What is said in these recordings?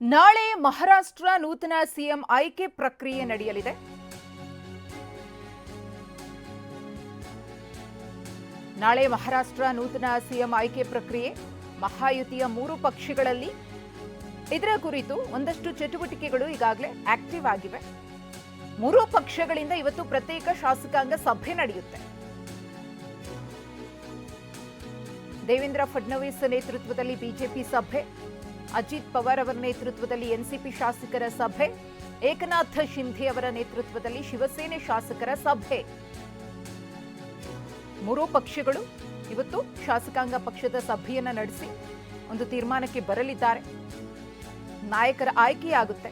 ನಾಳೆ ಮಹಾರಾಷ್ಟ್ರ ನೂತನ ಸಿಎಂ ಆಯ್ಕೆ ಪ್ರಕ್ರಿಯೆ ನಡೆಯಲಿದೆ. ನಾಳೆ ಮಹಾರಾಷ್ಟ್ರ ನೂತನ ಸಿಎಂ ಆಯ್ಕೆ ಪ್ರಕ್ರಿಯೆ, ಮಹಾಯುತಿಯ ಮೂರು ಪಕ್ಷಗಳಲ್ಲಿ. ಇದರ ಕುರಿತು ಒಂದಷ್ಟು ಚಟುವಟಿಕೆಗಳು ಈಗಾಗಲೇ ಆಕ್ಟಿವ್ ಆಗಿವೆ. ಮೂರು ಪಕ್ಷಗಳಿಂದ ಇವತ್ತು ಪ್ರತ್ಯೇಕ ಶಾಸಕಾಂಗ ಸಭೆ ನಡೆಯುತ್ತೆ. ದೇವೇಂದ್ರ ಫಡ್ನವೀಸ್ ನೇತೃತ್ವದಲ್ಲಿ ಬಿಜೆಪಿ ಸಭೆ. ಅಜಿತ್ ಪವಾರ್ ಅವರ ನೇತೃತ್ವದಲ್ಲಿ ಎನ್ಸಿಪಿ ಶಾಸಕರ ಸಭೆ, ಏಕನಾಥ ಶಿಂಧೆ ಅವರ ನೇತೃತ್ವದಲ್ಲಿ ಶಿವಸೇನೆ ಶಾಸಕರ ಸಭೆ. ಮೂರೂ ಪಕ್ಷಗಳು ಇವತ್ತು ಶಾಸಕಾಂಗ ಪಕ್ಷದ ಸಭೆಯನ್ನ ನಡೆಸಿ ಒಂದು ತೀರ್ಮಾನಕ್ಕೆ ಬರಲಿದ್ದಾರೆ. ನಾಯಕರ ಆಯ್ಕೆಯಾಗುತ್ತೆ.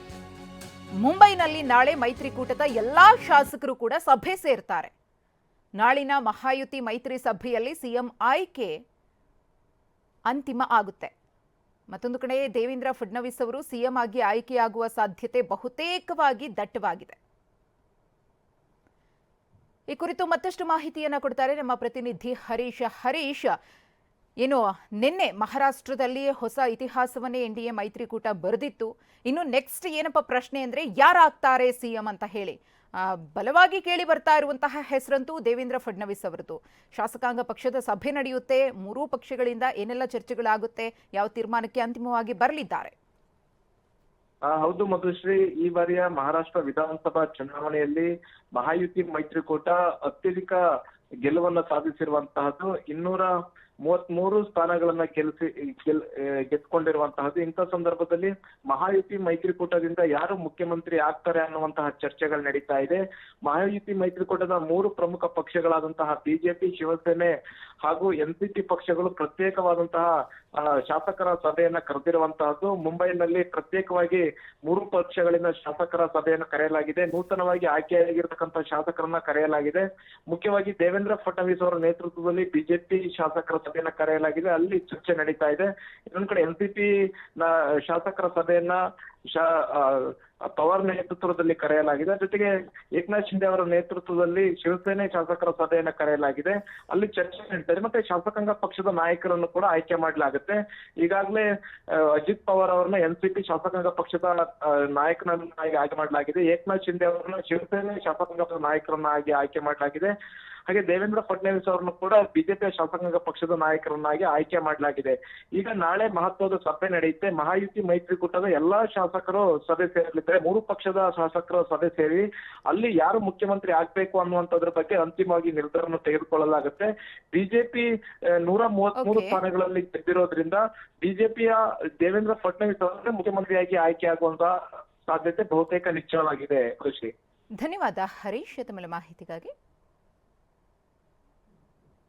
ಮುಂಬೈನಲ್ಲಿ ನಾಳೆ ಮೈತ್ರಿಕೂಟದ ಎಲ್ಲಾ ಶಾಸಕರು ಕೂಡ ಸಭೆ ಸೇರ್ತಾರೆ. ನಾಳಿನ ಮಹಾಯುತಿ ಮೈತ್ರಿ ಸಭೆಯಲ್ಲಿ ಸಿಎಂ ಆಯ್ಕೆ ಅಂತಿಮ ಆಗುತ್ತೆ. ಮತ್ತೊಂದು ಕಡೆ ದೇವೇಂದ್ರ ಫಡ್ನವೀಸ್ ಅವರು ಸಿಎಂ ಆಗಿ ಆಯ್ಕೆಯಾಗುವ ಸಾಧ್ಯತೆ ಬಹುತೇಕವಾಗಿ ದಟ್ಟವಾಗಿದೆ. ಈ ಕುರಿತು ಮತ್ತಷ್ಟು ಮಾಹಿತಿಯನ್ನು ಕೊಡ್ತಾರೆ ನಮ್ಮ ಪ್ರತಿನಿಧಿ ಹರೀಶ್. ಹರೀಶ್, ಏನು, ನಿನ್ನೆ ಮಹಾರಾಷ್ಟ್ರದಲ್ಲಿ ಹೊಸ ಇತಿಹಾಸವನ್ನೇ ಎನ್ ಡಿ ಎ ಮೈತ್ರಿಕೂಟ ಬರೆದಿತ್ತು. ಇನ್ನು ನೆಕ್ಸ್ಟ್ ಏನಪ್ಪ ಪ್ರಶ್ನೆ ಅಂದ್ರೆ ಯಾರಾಗ್ತಾರೆ ಸಿಎಂ ಅಂತ ಹೇಳಿ. ಬಲವಾಗಿ ಕೇಳಿ ಬರ್ತಾ ಇರುವಂತಹ ಹೆಸರಂತೂ ದೇವೇಂದ್ರ ಫಡ್ನವೀಸ್ ಅವರದು. ಶಾಸಕಾಂಗ ಪಕ್ಷದ ಸಭೆ ನಡೆಯುತ್ತೆ, ಮೂರೂ ಪಕ್ಷಗಳಿಂದ ಏನೆಲ್ಲ ಚರ್ಚೆಗಳಾಗುತ್ತೆ, ಯಾವ ತೀರ್ಮಾನಕ್ಕೆ ಅಂತಿಮವಾಗಿ ಬರಲಿದ್ದಾರೆ? ಹೌದು ಮಧುಶ್ರೀ, ಈ ಬಾರಿಯ ಮಹಾರಾಷ್ಟ್ರ ವಿಧಾನಸಭಾ ಚುನಾವಣೆಯಲ್ಲಿ ಮಹಾಯುತಿ ಮೈತ್ರಿಕೂಟ ಅತ್ಯಧಿಕ ಗೆಲುವನ್ನು ಸಾಧಿಸಿರುವಂತಹದ್ದು ಇನ್ನೂರ ಮೂವತ್ಮೂರು ಸ್ಥಾನಗಳನ್ನ ಗೆಲ್ಸಿ, ಗೆಲ್ ಗೆದ್ಕೊಂಡಿರುವಂತಹದ್ದು. ಇಂಥ ಸಂದರ್ಭದಲ್ಲಿ ಮಹಾಯುತಿ ಮೈತ್ರಿಕೂಟದಿಂದ ಯಾರು ಮುಖ್ಯಮಂತ್ರಿ ಆಗ್ತಾರೆ ಅನ್ನುವಂತಹ ಚರ್ಚೆಗಳು ನಡೀತಾ ಇದೆ. ಮಹಾಯುತಿ ಮೈತ್ರಿಕೂಟದ ಮೂರು ಪ್ರಮುಖ ಪಕ್ಷಗಳಾದಂತಹ ಬಿಜೆಪಿ, ಶಿವಸೇನೆ ಹಾಗೂ ಎನ್ಸಿಪಿ ಪಕ್ಷಗಳು ಪ್ರತ್ಯೇಕವಾದಂತಹ ಶಾಸಕರ ಸಭೆಯನ್ನ ಕರೆದಿರುವಂತಹದ್ದು ಮುಂಬೈನಲ್ಲಿ ಪ್ರತ್ಯೇಕವಾಗಿ ಮೂರು ಪಕ್ಷಗಳಿಂದ ಶಾಸಕರ ಸಭೆಯನ್ನು ಕರೆಯಲಾಗಿದೆ. ನೂತನವಾಗಿ ಆಯ್ಕೆಯಾಗಿರ್ತಕ್ಕಂಥ ಶಾಸಕರನ್ನ ಕರೆಯಲಾಗಿದೆ. ಮುಖ್ಯವಾಗಿ ದೇವೇಂದ್ರ ಫಡ್ನವೀಸ್ ಅವರ ನೇತೃತ್ವದಲ್ಲಿ ಬಿಜೆಪಿ ಶಾಸಕರ ಸಭೆಯನ್ನ ಕರೆಯಲಾಗಿದೆ. ಅಲ್ಲಿ ಚರ್ಚೆ ನಡೀತಾ ಇದೆ. ಇನ್ನೊಂದ್ ಕಡೆ ಎನ್ಸಿಪಿ ಶಾಸಕರ ಸಭೆಯನ್ನ ಶಾ ಪವಾರ್ ನೇತೃತ್ವದಲ್ಲಿ ಕರೆಯಲಾಗಿದೆ. ಜೊತೆಗೆ ಏಕನಾಥ್ ಶಿಂದೆ ಅವರ ನೇತೃತ್ವದಲ್ಲಿ ಶಿವಸೇನೆ ಶಾಸಕರ ಸಭೆಯನ್ನ ಕರೆಯಲಾಗಿದೆ. ಅಲ್ಲಿ ಚರ್ಚೆ ನಡೀತಾರೆ ಮತ್ತೆ ಶಾಸಕಾಂಗ ಪಕ್ಷದ ನಾಯಕರನ್ನು ಕೂಡ ಆಯ್ಕೆ ಮಾಡಲಾಗುತ್ತೆ. ಈಗಾಗಲೇ ಅಜಿತ್ ಪವಾರ್ ಅವರನ್ನ ಎನ್ಸಿಪಿ ಶಾಸಕಾಂಗ ಪಕ್ಷದ ನಾಯಕನನ್ನಾಗಿ ಆಯ್ಕೆ ಮಾಡಲಾಗಿದೆ. ಏಕನಾಥ್ ಶಿಂದೆ ಅವರನ್ನ ಶಿವಸೇನೆ ಶಾಸಕಾಂಗ ನಾಯಕರನ್ನಾಗಿ ಆಯ್ಕೆ ಮಾಡಲಾಗಿದೆ. ಹಾಗೆ ದೇವೇಂದ್ರ ಫಡ್ನವೀಸ್ ಅವರನ್ನು ಕೂಡ ಬಿಜೆಪಿಯ ಶಾಸಕಾಂಗ ಪಕ್ಷದ ನಾಯಕರನ್ನಾಗಿ ಆಯ್ಕೆ ಮಾಡಲಾಗಿದೆ. ಈಗ ನಾಳೆ ಮಹತ್ವದ ಸಭೆ ನಡೆಯುತ್ತೆ. ಮಹಾಯುತಿ ಮೈತ್ರಿಕೂಟದ ಎಲ್ಲಾ ಶಾಸಕರು ಸಭೆ ಸೇರಲಿದ್ದಾರೆ. ಮೂರು ಪಕ್ಷದ ಶಾಸಕರ ಸಭೆ ಸೇರಿ ಅಲ್ಲಿ ಯಾರು ಮುಖ್ಯಮಂತ್ರಿ ಆಗ್ಬೇಕು ಅನ್ನುವಂಥದ್ರ ಬಗ್ಗೆ ಅಂತಿಮವಾಗಿ ನಿರ್ಧಾರವನ್ನು ತೆಗೆದುಕೊಳ್ಳಲಾಗುತ್ತೆ. ಬಿಜೆಪಿ ನೂರ ಮೂವತ್ಮೂರು. ಸ್ಥಾನಗಳಲ್ಲಿ ಗೆದ್ದಿರೋದ್ರಿಂದ ಬಿಜೆಪಿಯ ದೇವೇಂದ್ರ ಫಡ್ನವೀಸ್ ಅವರೇ ಮುಖ್ಯಮಂತ್ರಿಯಾಗಿ ಆಯ್ಕೆ ಆಗುವಂತಹ ಸಾಧ್ಯತೆ ಬಹುತೇಕ ನಿಶ್ಚಯವಾಗಿದೆ ಕೃಷಿ. ಧನ್ಯವಾದ. ಹರೀಶ್ ತಮ್ಮ ಮಾಹಿತಿಗಾಗಿ.